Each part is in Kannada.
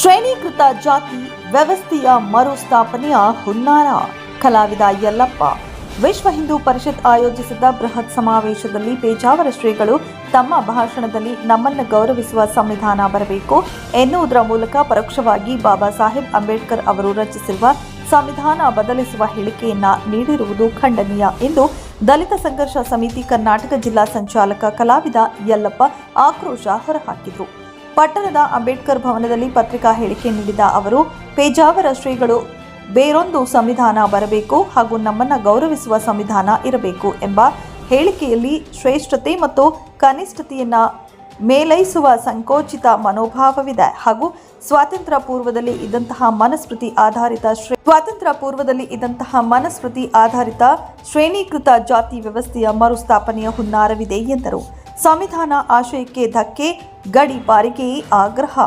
ಶ್ರೇಣೀಕೃತ ಜಾತಿ ವ್ಯವಸ್ಥೆಯ ಮರುಸ್ಥಾಪನೆಯ ಹುನ್ನಾರ. ಕಲಾವಿದ ಯಲ್ಲಪ್ಪ, ವಿಶ್ವ ಹಿಂದೂ ಪರಿಷತ್ ಆಯೋಜಿಸಿದ್ದ ಬೃಹತ್ ಸಮಾವೇಶದಲ್ಲಿ ಪೇಜಾವರ ಶ್ರೀಗಳು ತಮ್ಮ ಭಾಷಣದಲ್ಲಿ ನಮ್ಮನ್ನು ಗೌರವಿಸುವ ಸಂವಿಧಾನ ಬರಬೇಕು ಎನ್ನುವುದರ ಮೂಲಕ ಪರೋಕ್ಷವಾಗಿ ಬಾಬಾ ಸಾಹೇಬ್ ಅಂಬೇಡ್ಕರ್ ಅವರು ರಚಿಸಿರುವ ಸಂವಿಧಾನ ಬದಲಿಸುವ ಹೇಳಿಕೆಯನ್ನ ನೀಡಿರುವುದು ಖಂಡನೀಯ ಎಂದು ದಲಿತ ಸಂಘರ್ಷ ಸಮಿತಿ ಕರ್ನಾಟಕ ಜಿಲ್ಲಾ ಸಂಚಾಲಕ ಕಲಾವಿದ ಯಲ್ಲಪ್ಪ ಆಕ್ರೋಶ ಹೊರಹಾಕಿದರು. ಪಟ್ಟಣದ ಅಂಬೇಡ್ಕರ್ ಭವನದಲ್ಲಿ ಪತ್ರಿಕಾ ಹೇಳಿಕೆ ನೀಡಿದ ಅವರು, ಪೇಜಾವರ ಶ್ರೀಗಳು ಬೇರೊಂದು ಸಂವಿಧಾನ ಬರಬೇಕು ಹಾಗೂ ನಮ್ಮನ್ನು ಗೌರವಿಸುವ ಸಂವಿಧಾನ ಇರಬೇಕು ಎಂಬ ಹೇಳಿಕೆಯಲ್ಲಿ ಶ್ರೇಷ್ಠತೆ ಮತ್ತು ಕನಿಷ್ಠತೆಯನ್ನು ಮೇಲೈಸುವ ಸಂಕೋಚಿತ ಮನೋಭಾವವಿದೆ ಹಾಗೂ ಸ್ವಾತಂತ್ರ್ಯ ಪೂರ್ವದಲ್ಲಿ ಇದ್ದಂತಹ ಮನಸ್ಮೃತಿ ಆಧಾರಿತ ಸ್ವಾತಂತ್ರ್ಯ ಪೂರ್ವದಲ್ಲಿ ಇದ್ದಂತಹ ಮನಸ್ಮೃತಿ ಆಧಾರಿತ ಶ್ರೇಣೀಕೃತ ಜಾತಿ ವ್ಯವಸ್ಥೆಯ ಮರುಸ್ಥಾಪನೆಯ ಹುನ್ನಾರವಿದೆ ಎಂದರು. ಸಂವಿಧಾನ ಆಶಯಕ್ಕೆ ಧಕ್ಕೆ, ಗಡಿ ಪಾರಿಕೆಯೇ ಆಗ್ರಹ.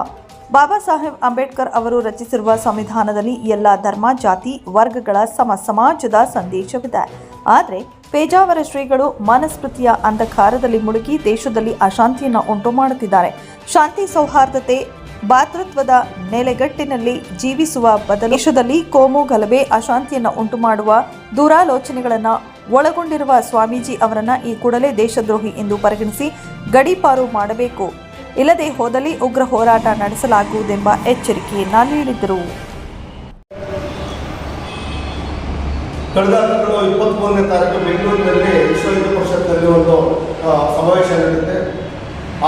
ಬಾಬಾ ಸಾಹೇಬ್ ಅಂಬೇಡ್ಕರ್ ಅವರು ರಚಿಸಿರುವ ಸಂವಿಧಾನದಲ್ಲಿ ಎಲ್ಲ ಧರ್ಮ, ಜಾತಿ, ವರ್ಗಗಳ ಸಮ ಸಮಾಜದ ಸಂದೇಶವಿದೆ. ಆದರೆ ಪೇಜಾವರ ಶ್ರೀಗಳು ಮನಸ್ಮೃತಿಯ ಅಂಧಕಾರದಲ್ಲಿ ಮುಳುಗಿ ದೇಶದಲ್ಲಿ ಅಶಾಂತಿಯನ್ನು ಉಂಟು ಮಾಡುತ್ತಿದ್ದಾರೆ. ಶಾಂತಿ ಸೌಹಾರ್ದತೆ, ಭಾತೃತ್ವದ ನೆಲೆಗಟ್ಟಿನಲ್ಲಿ ಜೀವಿಸುವ ಬದಲು ದೇಶದಲ್ಲಿ ಕೋಮು ಗಲಭೆ, ಅಶಾಂತಿಯನ್ನು ಉಂಟು ಮಾಡುವ ದೂರಾಲೋಚನೆಗಳನ್ನು ಒಳಗೊಂಡಿರುವ ಸ್ವಾಮೀಜಿ ಅವರನ್ನ ಈ ಕೂಡಲೇ ದೇಶದ್ರೋಹಿ ಎಂದು ಪರಿಗಣಿಸಿ ಗಡೀಪಾರು ಮಾಡಬೇಕು. ಇಲ್ಲದೆ ಹೋದಲ್ಲಿ ಉಗ್ರ ಹೋರಾಟ ನಡೆಸಲಾಗುವುದೆಂಬ ಎಚ್ಚರಿಕೆಯನ್ನ ನೀಡಿದರು. ಕಳೆದ ತಿಂಗಳು ಇಪ್ಪತ್ತ್ಮೂರನೇ ತಾರೀಕು ಬೆಂಗಳೂರಿನಲ್ಲಿ ವಿಶ್ವ ಹಿಂದೂ ಪರಿಷತ್ನಲ್ಲಿ ಒಂದು ಸಮಾವೇಶ ನಡೆದಿದೆ.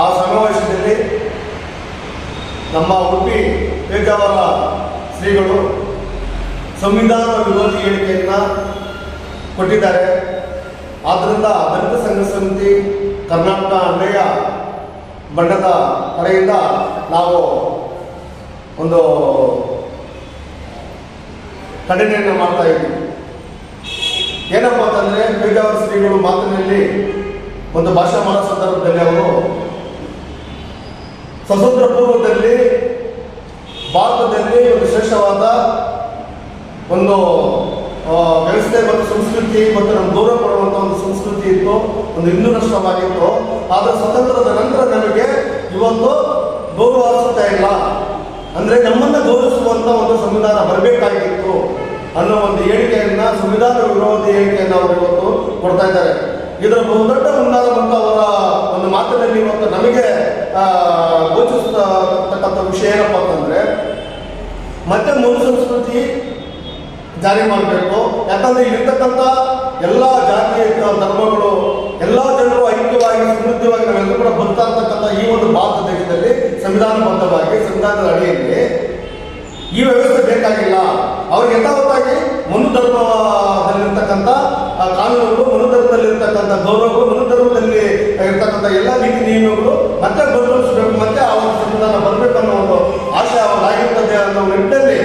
ಆ ಸಮಾವೇಶದಲ್ಲಿ ನಮ್ಮ ಉಡುಪಿ ಪೇಜಾವರ ಶ್ರೀಗಳು, ಸಂವಿಧಾನ ವಿರೋಧಿ ಹೇಳಿಕೆಯನ್ನು ಕೊಟ್ಟಿದ್ದಾರೆ. ಆದ್ದರಿಂದ ದಲಿತ ಸಂಘ ಸಮಿತಿ ಕರ್ನಾಟಕ ಅನ್ವಯ ಬಣ್ಣದ ಕಡೆಯಿಂದ ನಾವು ಒಂದು ಖಂಡನೆಯನ್ನು ಮಾಡ್ತಾ ಇದ್ದೀವಿ. ಏನಪ್ಪ ಅಂತಂದರೆ ಪೀಠಾವರ ಶ್ರೀಗಳು ಮಾತಿನಲ್ಲಿ ಒಂದು ಭಾಷಣ ಮಾಡೋ ಸಂದರ್ಭದಲ್ಲಿ ಅವರು ಸ್ವತಂತ್ರ ಪೂರ್ವದಲ್ಲಿ ಭಾರತದಲ್ಲಿ ಒಂದು ಶ್ರೇಷ್ಠವಾದ ಒಂದು ವ್ಯವಸ್ಥೆ ಮತ್ತು ಸಂಸ್ಕೃತಿ ಮತ್ತು ನಮ್ಮ ಗೌರವ ಕೊಡುವಂಥ ಒಂದು ಸಂಸ್ಕೃತಿ ಇತ್ತು, ಒಂದು ಹಿಂದೂ ರಾಷ್ಟ್ರವಾಗಿತ್ತು. ಆದರೆ ಸ್ವತಂತ್ರದ ನಂತರ ನಮಗೆ ಇವತ್ತು ಗೌರವ ಅನಿಸುತ್ತಾ ಇಲ್ಲ. ಅಂದ್ರೆ ನಮ್ಮನ್ನ ಗೌರವಿಸುವಂತ ಒಂದು ಸಂವಿಧಾನ ಬರಬೇಕಾಗಿತ್ತು ಅನ್ನೋ ಒಂದು ಹೇಳಿಕೆಯನ್ನ, ಸಂವಿಧಾನ ವಿರೋಧಿ ಹೇಳಿಕೆಯನ್ನು ಅವರು ಇವತ್ತು ಕೊಡ್ತಾ ಇದ್ದಾರೆ. ಇದರ ಬಹುದೊಡ್ಡ ಮುಂದಾದಂಥ ಅವರ ಒಂದು ಮಾತಿನಲ್ಲಿ ಇವತ್ತು ನಮಗೆ ಆ, ಗೋಚರಿಸತಕ್ಕಂಥ ವಿಷಯ ಏನಪ್ಪ ಅಂತಂದ್ರೆ ಮತ್ತೆ ಮೂಲ ಸಂಸ್ಕೃತಿ ಜಾರಿ ಮಾಡಬೇಕು. ಯಾಕಂದ್ರೆ ಇಲ್ಲಿರ್ತಕ್ಕಂಥ ಎಲ್ಲ ಜಾತಿ ಧರ್ಮಗಳು ಎಲ್ಲ ಜನರು ಐಕ್ಯವಾಗಿ ಸಮೃದ್ಧವಾಗಿ ನಾವೆಲ್ಲರೂ ಕೂಡ ಬರ್ತಾ ಇರ್ತಕ್ಕಂಥ ಈ ಒಂದು ಭಾರತ ದೇಶದಲ್ಲಿ ಸಂವಿಧಾನಬದ್ಧವಾಗಿ ಸಂವಿಧಾನದ ಅಡಿಯಲ್ಲಿ ಈ ವ್ಯವಸ್ಥೆ ಬೇಕಾಗಿಲ್ಲ. ಅವ್ರಿಗೆ ಯಥಾವತ್ತಾಗಿ ಮನು ಧರ್ಮದಲ್ಲಿರ್ತಕ್ಕಂಥ ಆ, ಕಾನೂನುಗಳು ಮನು ಧರ್ಮದಲ್ಲಿರ್ತಕ್ಕಂಥ ಗೌರವಗಳು ಮನುಧರ್ಮದಲ್ಲಿ ಇರ್ತಕ್ಕಂಥ ಎಲ್ಲ ನೀತಿ ನಿಯಮಗಳು ಮತ್ತೆ ಬದಲಿಸಬೇಕು ಮತ್ತೆ ಆ ಒಂದು ಸಂವಿಧಾನ ಬರಬೇಕು ಅನ್ನೋ ಒಂದು ಆಶಯ ಅವರಾಗಿರ್ತದೆ ಅನ್ನೋ ನಿಟ್ಟಿನಲ್ಲಿ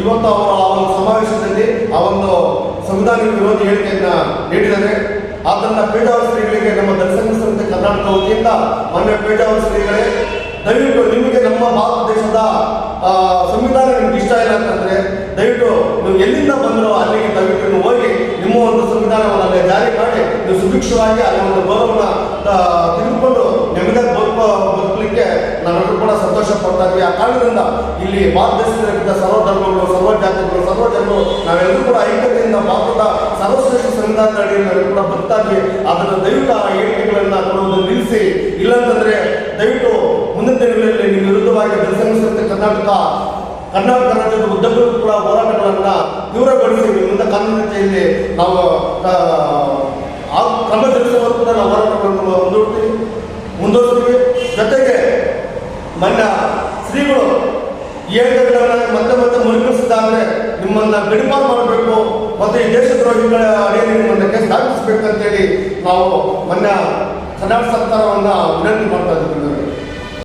ಇವತ್ತು ಅವರು ಆ ಒಂದು ಒಂದು ಸಂವಿಧಾನ ವಿರೋಧಿ ಹೇಳಿಕೆಯನ್ನ ನೀಡಿದ್ದಾರೆ ಆದ್ದರಿಂದ ಪೇಜಾವರ ಶ್ರೀಗಳಿಗೆ ನಮ್ಮ ದರ್ಶನ ಸಂಸ್ಥೆ ಕರ್ನಾಟಕ ವತಿಯಿಂದ ಮೊನ್ನೆ ಪೇಜಾವರ ಶ್ರೀಗಳೇ ದಯವಿಟ್ಟು ನಿಮಗೆ ನಮ್ಮ ಭಾರತ ದೇಶದ ಸಂವಿಧಾನ ನಿಮ್ಗೆ ಇಷ್ಟ ಇಲ್ಲ ಅಂತಂದ್ರೆ ದಯವಿಟ್ಟು ನೀವು ಎಲ್ಲಿಂದ ಬಂದರೋ ಅಲ್ಲಿಗೆ ದಯವಿಟ್ಟು ಹೋಗಿ ನಿಮ್ಮ ಒಂದು ಸಂವಿಧಾನವನ್ನು ಜಾರಿ ಮಾಡಿ ನೀವು ಸುಭಿಕ್ಷವಾಗಿ ಅಲ್ಲಿ ಒಂದು ಗೌರವನ ಆ, ತೆಗೆದುಕೊಂಡು ಪಡ್ತಾ ಆ ಕಾರಣದಿಂದ ಇಲ್ಲಿ ಭಾರತ ದೇಶದಲ್ಲಿದ್ದ ಸರ್ವ ಧರ್ಮಗಳು, ಸರ್ವ ಜಾತಿಗಳು, ಸರ್ವ ಜನರು ನಾವೆಲ್ಲರೂ ಕೂಡ ಐಕ್ಯತೆಯಿಂದ ಭಾರತದ ಸರ್ವಶ್ರೇಷ್ಠ ಸಂವಿಧಾನದ ಅಡಿಯಲ್ಲಿ ಕೂಡ ಬದುಕ್ತಾ ಅದರ ದಯವಿಟ್ಟು ಆ ಹೇಳಿಕೆಗಳನ್ನ ಕೊಡುವುದನ್ನು ನಿಲ್ಲಿಸಿ. ಇಲ್ಲಂತಂದ್ರೆ ದಯವಿಟ್ಟು ಮುಂದಿನ ದಿನಗಳಲ್ಲಿ ನಿಮ್ಮ ವಿರುದ್ಧವಾಗಿ ಜನಸಂಘ ಕರ್ನಾಟಕ ಕರ್ನಾಟಕ ರಾಜ್ಯದ ಉದ್ದಕ್ಕೂ ಕೂಡ ಹೋರಾಟಗಳನ್ನ ತೀವ್ರಗೊಳಿಸಿ ಮುಂದೆ ಕಾನೂನಿನಲ್ಲಿ ನಾವು, ಆ ಕ್ರಮ ಜರುಗಿಸುವ ಕೂಡ ನಾವು ಹೋರಾಟಗಳನ್ನು ಮುಂದೂಡ್ತೀವಿ ಮುಂದುವರಿಸ್ತೀವಿ ಜೊತೆಗೆ ಮೊನ್ನ ಶ್ರೀಗಳು ಈ ಹೇಳಿಕೆಗಳನ್ನ ಮತ್ತೆ ಮತ್ತೆ ಮುಳುಗಿಸಿದ್ದಾದ್ರೆ ನಿಮ್ಮನ್ನ ಕಡಿಮೆ ಮಾಡಬೇಕು ಮತ್ತೆ ಈ ದೇಶದ್ರೋಹಿಗಳ ಅಡಿಯಲ್ಲಿ ನಿಮ್ಮನ್ನ ಕೇಸ್ ದಾಖಲಿಸಬೇಕಂತೇಳಿ ನಾವು ಮೊನ್ನೆ ಕರ್ನಾಟಕ ಸರ್ಕಾರವನ್ನು ವಿನಂತಿ ಮಾಡ್ತಾ ಇದ್ದೀವಿ.